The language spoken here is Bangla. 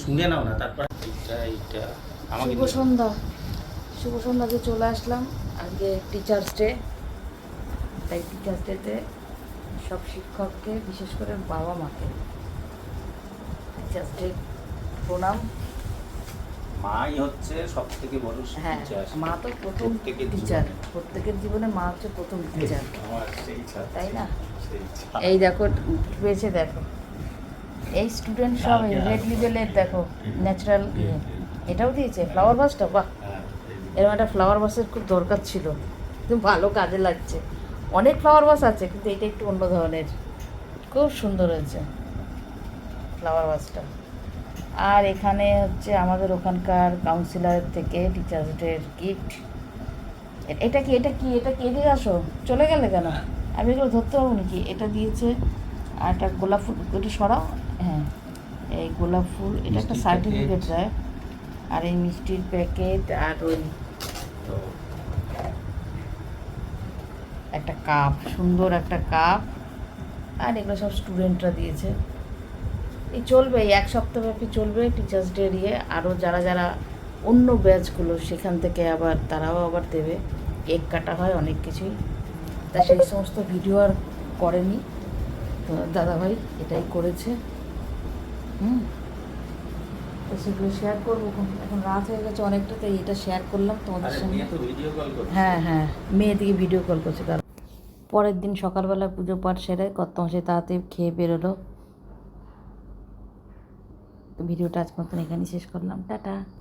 শুনে নাও না তারপর এইটা এইটা আমাকে শুভ সন্ধ্যা। শুভ চলে আসলাম আজকে টিচার্স ডে তাই টিচার্স ডেতে সব শিক্ষককে বিশেষ করে বাবা মাকে টিচার্স ডে প্রণাম। মাই হচ্ছে সব থেকে বড় হ্যাঁ মা তো প্রথম টিচার প্রত্যেকের জীবনে মা হচ্ছে প্রথম টিচার তাই না? এই দেখো পেয়েছে দেখো। এই স্টুডেন্ট সব রেড লেভেলের দেখো ন্যাচারাল এটাও দিয়েছে ফ্লাওয়ার ভাসটা বাহ। এরকম একটা ফ্লাওয়ার বাসের খুব দরকার ছিল। কিন্তু ভালো কাজে লাগছে। অনেক ফ্লাওয়ার বাস আছে কিন্তু এটা একটু অন্য ধরনের। খুব সুন্দর হয়েছে ফ্লাওয়ার বাসটা আর এখানে হচ্ছে আমাদের ওখানকার কাউন্সিলরের থেকে টিচার্স ডের গিফট এটা কি এটা কি এটা কি? এদিকে আসো। চলে গেলে কেন? আমি এগুলো ধরতে পারব নাকি? এটা দিয়েছে আর একটা গোলাপ ফুল এটা সরাও। হ্যাঁ এই গোলাপ ফুল এটা একটা সার্টিফিকেট। দেয়। আর এই মিষ্টির প্যাকেট আর ওই একটা কাপ সুন্দর একটা কাপ আর এগুলো সব স্টুডেন্টরা দিয়েছে। এই চলবে এই এক সপ্তাহব্যাপী চলবে টিচার্স ডে ইয়ে আরও যারা যারা অন্য ব্যাচগুলো সেখান থেকে আবার তারাও আবার দেবে। কেক কাটা হয় অনেক কিছুই। তা সেই সমস্ত ভিডিও আর করেনি। দাদাভাই এটাই করেছে। হুম? তো সেগুলো শেয়ার করব। এখন- রাত হয়ে গেছে অনেকটা তাই এটা শেয়ার করলাম তোমাদের সঙ্গে। তো হ্যাঁ হ্যাঁ মেয়ে দিকে ভিডিও কল করছে কারণ পরের দিন সকালবেলা পুজো পাঠ সেরে কত মাসে তাড়াতাড়ি খেয়ে বেরোলো। তো ভিডিওটা আজ মতন এখানেই শেষ করলাম। টাটা।